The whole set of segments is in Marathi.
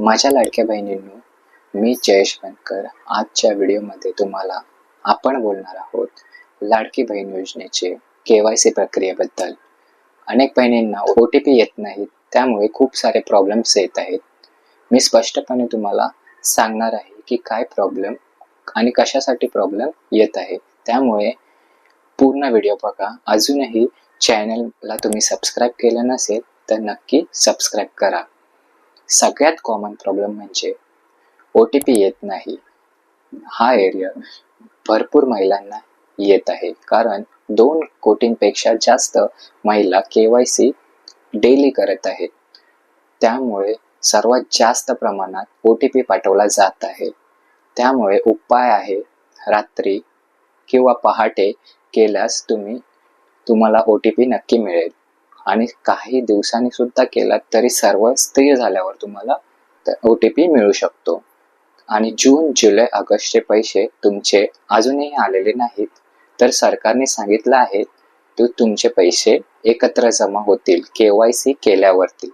माझ्या लाडक्या बहिणींनो मी जयेश बनकर. आजच्या व्हिडिओमध्ये तुम्हाला आपण बोलणार आहोत लाडकी बहीण योजनेचे के वाय सी प्रक्रियेबद्दल. अनेक बहिणींना ओ टी पी येत नाहीत त्यामुळे खूप सारे प्रॉब्लेम्स येत आहेत. मी स्पष्टपणे तुम्हाला सांगणार आहे की काय प्रॉब्लेम आणि कशासाठी प्रॉब्लेम येत आहे. त्यामुळे पूर्ण व्हिडिओ बघा. अजूनही चॅनलला तुम्ही सबस्क्राईब केलं नसेल तर नक्की सबस्क्राईब करा. सगळ्यात कॉमन प्रॉब्लेम म्हणजे ओ टी पी येत नाही. हा एरिया भरपूर महिलांना येत आहे. कारण दोन कोटींपेक्षा जास्त महिला के वाय सी डेली करत आहेत. त्यामुळे सर्वात जास्त प्रमाणात ओ टी पी पाठवला जात आहे. त्यामुळे उपाय आहे रात्री किंवा पहाटे केल्यास तुम्ही तुम्हाला ओ टी पी नक्की मिळेल. आणि काही दिवसांनी सुद्धा केला तरी सर्व स्थिर झाल्यावर तुम्हाला ओ टी पी मिळू शकतो. आणि जून जुलै ऑगस्टचे पैसे तुमचे अजूनही आलेले नाहीत. तर सरकारने सांगितलं आहे तो तुमचे पैसे एकत्र जमा होतील के वाय सी केल्यावरती.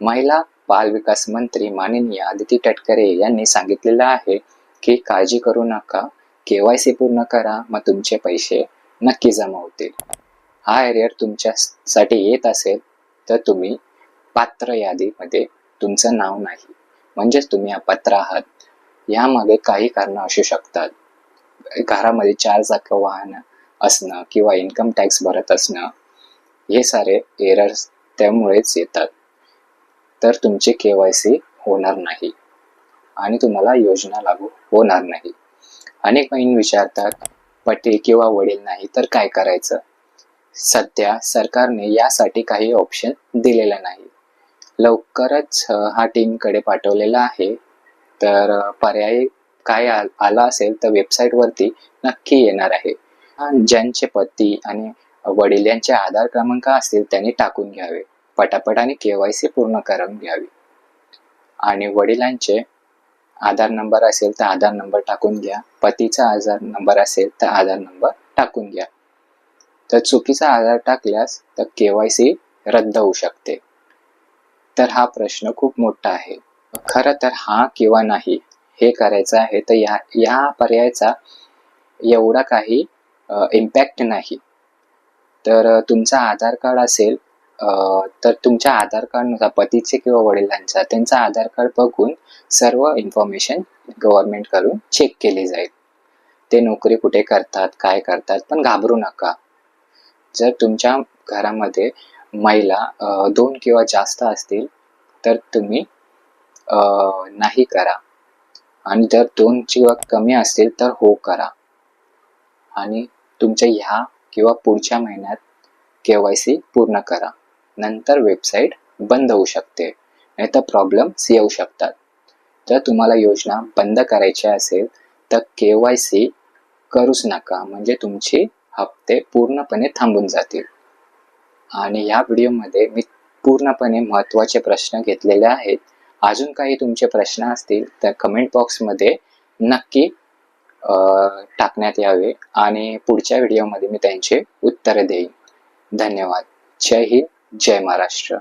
महिला बाल विकास मंत्री माननीय आदिती तटकरे यांनी सांगितलेलं आहे की काळजी करू नका के वाय सी पूर्ण करा मग तुमचे पैसे नक्की जमा होतील. हा एरियर तुमच्यासाठी येत असेल तर तुम्ही पात्र यादीमध्ये तुमचं नाव नाही. म्हणजेच तुम्ही अपात्र आहात. यामध्ये काही कारणं असू शकतात. घरामध्ये चार चाक वाहन असणं किंवा इन्कम टॅक्स भरत असणं हे सारे एरर्स त्यामुळेच येतात. तर तुमचे के वाय सी होणार नाही आणि तुम्हाला योजना लागू होणार नाही. अनेक बहीण विचारतात पती किंवा वडील नाही तर काय करायचं? सध्या सरकारने यासाठी काही ऑप्शन दिलेला नाही. लवकरच हा टीमकडे पाठवलेला आहे. तर पर्याय काय आला असेल तर वेबसाईटवरती नक्की येणार आहे. ज्यांचे पती आणि वडील यांचे आधार क्रमांक असतील त्यांनी टाकून घ्यावे. पटापट आणि के वाय सी पूर्ण करून घ्यावी. आणि वडिलांचे आधार नंबर असेल तर आधार नंबर टाकून घ्या. पतीचा आधार नंबर असेल तर आधार नंबर टाकून घ्या. तर चुकीचा आधार टाकल्यास तर के वाय सी रद्द होऊ शकते. तर हा प्रश्न खूप मोठा आहे. खरं तर हा किंवा नाही हे करायचं आहे तर या या पर्यायाचा एवढा काही इम्पॅक्ट नाही. तर तुमचा आधार कार्ड असेल तर तुमच्या आधार कार्डनुसार पतीचे किंवा वडिलांचा त्यांचा आधार कार्ड बघून सर्व इन्फॉर्मेशन गव्हर्नमेंटकडून चेक केली जाईल. ते नोकरी कुठे करतात काय करतात पण घाबरू नका. जर तुमच्या घरामध्ये महिला दोन किंवा जास्त असतील तर तुम्ही नाही करा. आणि जर दोन किंवा कमी असतील तर हो करा. आणि तुमच्या ह्या किंवा पुढच्या महिन्यात के वाय सी पूर्ण करा. नंतर वेबसाईट बंद होऊ शकते. नाही तर प्रॉब्लेम्स येऊ शकतात. जर तुम्हाला योजना बंद करायची असेल तर के वाय सी करूच नका. म्हणजे तुमची हप्ते पूर्णपणे थांबून जातील. आणि या व्हिडिओमध्ये मी पूर्णपणे महत्त्वाचे प्रश्न घेतलेले आहेत. अजून काही तुमचे प्रश्न असतील तर कमेंट बॉक्समध्ये नक्की टाकण्यात यावे आणि पुढच्या व्हिडिओमध्ये मी त्यांचे उत्तर देईन. धन्यवाद. जय हिंद जय महाराष्ट्र.